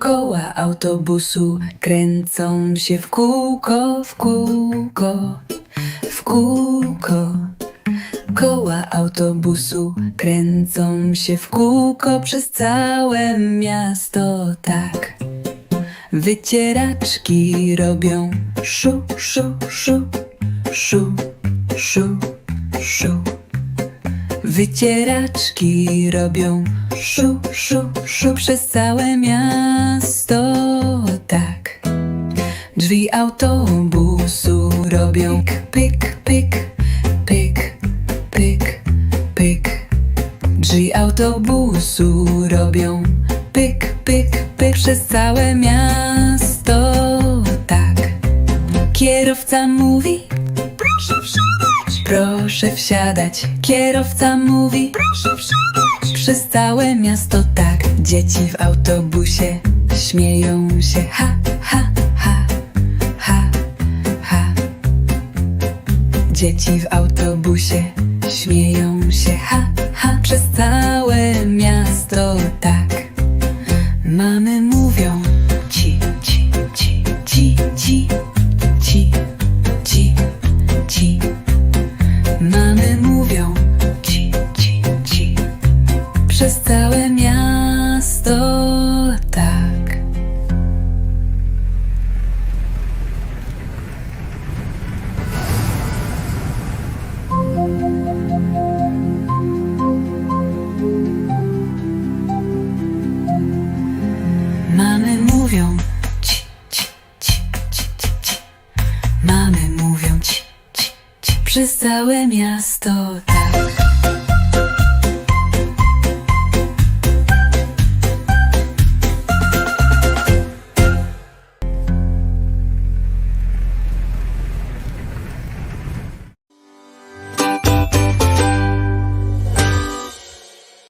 Koła autobusu kręcą się w kółko, w kółko, w kółko. Koła autobusu kręcą się w kółko przez całe miasto, tak. Wycieraczki robią szu, szu, szu, szu, szu, szu. Wycieraczki robią szu, szu, szu przez całe miasto, Drzwi autobusu robią pyk, pyk, pyk, pyk, pyk. Drzwi autobusu robią pyk, pyk, pyk przez całe miasto, tak. Kierowca mówi, Proszę wsiadać, proszę wsiadać. Kierowca mówi, proszę wsiadać. przez całe miasto tak. Dzieci w autobusie śmieją się, ha, Dzieci w autobusie śmieją się, ha, ha, przez całe miasto tak. Mamy mówią ci, ci, ci, ci, ci, ci, ci, ci. Mamy mówią ci, ci, ci. Przez całe mówią ci, ci, ci, ci, ci, ci. Mamy mówią ci, ci, ci. Przez całe miasto tak.